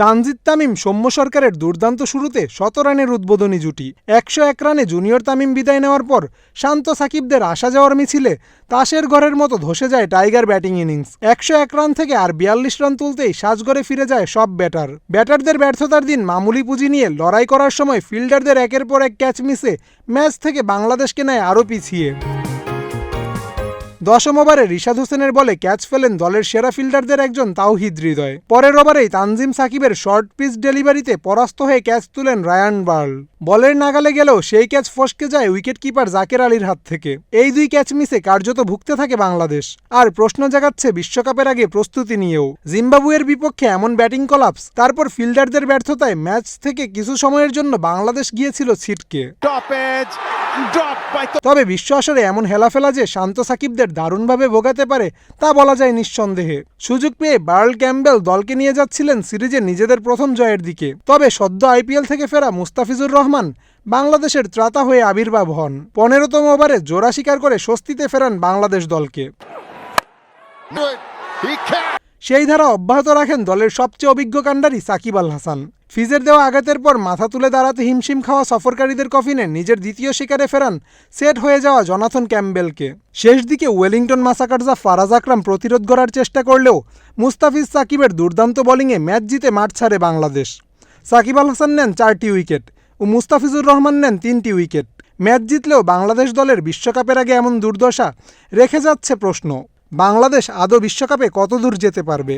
তানজিদ তামিম সৌম্য সরকারের দুর্দান্ত শুরুতে শত রানের উদ্বোধনী জুটি। একশো এক রানে জুনিয়র তামিম বিদায় নেওয়ার পর শান্ত সাকিবদের আসা যাওয়ার মিছিলে তাসের ঘরের মতো ধসে যায় টাইগার ব্যাটিং ইনিংস। একশো এক রান থেকে আর বিয়াল্লিশ রান তুলতেই সাজঘরে ফিরে যায় সব ব্যাটার। ব্যাটারদের ব্যর্থতার দিন মামুলি পুঁজি নিয়ে লড়াই করার সময় ফিল্ডারদের একের পর এক ক্যাচ মিসে ম্যাচ থেকে বাংলাদেশকে নেয় আরও পিছিয়ে। দশম ওভারে রিশাদ হোসেনের বলে ক্যাচ ফেলেন দলের সেরা ফিল্ডারদের একজন তাওহিদ হৃদয়। পরের ওভারেই তানজিম সাকিবের শর্ট পিচ ডেলিভারিতে পরাস্ত হয়ে ক্যাচ তুলেন রায়ান বার্ল। বলের নাগালে গেলেও সেই ক্যাচ ফসকে যায় উইকেট কিপার জাকের আলীর হাত থেকে। এই দুই ক্যাচ মিসে কার্যত ভুগতে থাকে বাংলাদেশ। আর প্রশ্ন জাগাচ্ছে বিশ্বকাপের আগে প্রস্তুতি নিয়েও। জিম্বাবুয়ের বিপক্ষে এমন ব্যাটিং কলাপস, তারপর ফিল্ডারদের ব্যর্থতায় ম্যাচ থেকে কিছু সময়ের জন্য বাংলাদেশ গিয়েছিল ছিটকে। তবে বিশ্ব আসরে এমন হেলাফেলা যে শান্ত সাকিবদের দারুণভাবে ভোগাতে পারে তা বলা যায় নিঃসন্দেহে। সুযোগ পেয়ে বার্ল ক্যাম্বেল দলকে নিয়ে যাচ্ছিলেন সিরিজে নিজেদের প্রথম জয়ের দিকে। তবে সদ্য আইপিএল থেকে ফেরা মুস্তাফিজুর রহমান বাংলাদেশের ত্রাতা হয়ে আবির্ভাব হন। পনেরোতম ওভারে জোড়া শিকার করে স্বস্তিতে ফেরান বাংলাদেশ দলকে। সেই ধারা অব্যাহত রাখেন দলের সবচেয়ে অভিজ্ঞ কাণ্ডারি সাকিব আল হাসান। ফিজের দেওয়া আঘাতের পর মাথা তুলে দাঁড়াতে হিমশিম খাওয়া সফরকারীদের কফিনে নিজের দ্বিতীয় শিকারে ফেরান সেট হয়ে যাওয়া জনাথন ক্যাম্বেলকে শেষ দিকে ওয়েলিংটন মাসাকারজা ফারাজ আকরাম প্রতিরোধ করার চেষ্টা করলেও মুস্তাফিজ সাকিবের দুর্দান্ত বোলিংয়ে ম্যাচ জিতে মাঠ ছাড়ে বাংলাদেশ। সাকিব আল হাসান নেন চারটি উইকেট ও মুস্তাফিজুর রহমান নেন তিনটি উইকেট। ম্যাচ জিতলেও বাংলাদেশ দলের বিশ্বকাপের আগে এমন দুর্দশা রেখে যাচ্ছে প্রশ্ন, বাংলাদেশ আদৌ বিশ্বকাপে কতদূর যেতে পারবে?